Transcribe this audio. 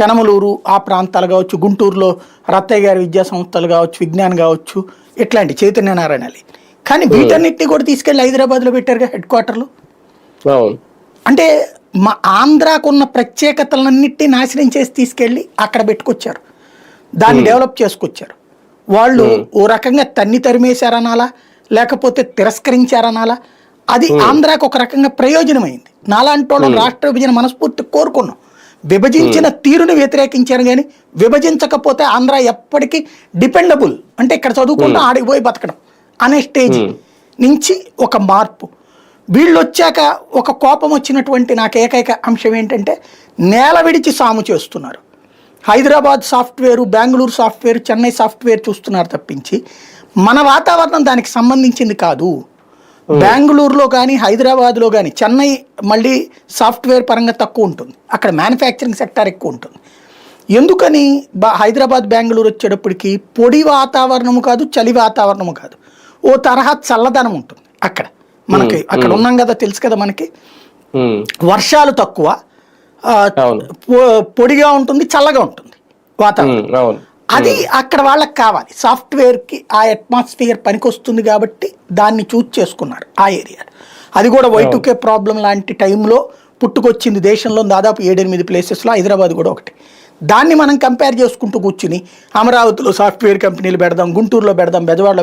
పెనమలూరు ఆ ప్రాంతాలు కావచ్చు గుంటూరులో రత్తయ్య గారి విద్యా సంస్థలు కావచ్చు విజ్ఞాన్ కావచ్చు ఇట్లాంటి చైతన్య నారాయణ ali. కానీ వీటన్నిటిని కూడా తీసుకెళ్ళి హైదరాబాద్లో పెట్టారుగా హెడ్ క్వార్టర్లు? అంటే మా ఆంధ్రాకు ఉన్న ప్రత్యేకతలన్నిటి నాశనం చేసి తీసుకెళ్ళి అక్కడ పెట్టుకొచ్చారు. దాన్ని డెవలప్ చేసుకొచ్చారు. వాళ్ళు ఓ రకంగా తన్ని తరిమేశారనాలా లేకపోతే తిరస్కరించారనాలా అది ఆంధ్రాకు ఒక రకంగా ప్రయోజనమైంది. నాలాంటి వాళ్ళం రాష్ట్ర విభజన మనస్ఫూర్తి కోరుకున్నాం. విభజించిన తీరుని వ్యతిరేకించారు కానీ విభజించకపోతే ఆంధ్ర ఎప్పటికీ డిపెండబుల్ అంటే ఇక్కడ చదువుకుంటాం ఆడికి పోయి బతకడం అనే స్టేజ్ నుంచి ఒక మార్పు. వీళ్ళు వచ్చాక ఒక కోపం వచ్చినటువంటి నాకు ఏకైక అంశం ఏంటంటే నేల విడిచి సాము చేస్తున్నారు. Hyderabad software Bengaluru software Chennai software చూస్తున్నారు తప్పించి మన వాతావరణం దానికి సంబంధించింది కాదు. బెంగళూరులో కానీ హైదరాబాద్లో కానీ చెన్నై మళ్ళీ సాఫ్ట్వేర్ పరంగా తక్కువ ఉంటుంది. అక్కడ మ్యానుఫ్యాక్చరింగ్ సెక్టార్ ఎక్కువ ఉంటుంది. ఎందుకని హైదరాబాద్ బెంగళూరు వచ్చేటప్పటికి పొడి వాతావరణము కాదు చలి వాతావరణము కాదు. ఓ తరహా చల్లదనం ఉంటుంది అక్కడ. మనకి అక్కడ ఉన్నాం కదా తెలుసు కదా మనకి. వర్షాలు తక్కువ పొడిగా ఉంటుంది చల్లగా ఉంటుంది వాతావరణం. అది అక్కడ వాళ్ళకి కావాలి. సాఫ్ట్వేర్కి ఆ అట్మాస్ఫియర్ పనికొస్తుంది కాబట్టి దాన్ని చూజ్ చేసుకున్నారు ఆ ఏరియా. అది కూడా వైటుకే ప్రాబ్లం లాంటి టైంలో పుట్టుకొచ్చింది దేశంలో దాదాపు ఏడెనిమిది ప్లేసెస్లో హైదరాబాద్ కూడా ఒకటి. దాన్ని మనం కంపేర్ చేసుకుంటూ కూర్చుని అమరావతిలో సాఫ్ట్వేర్ కంపెనీలు పెడదాం గుంటూరులో పెడదాం బెజవాడలో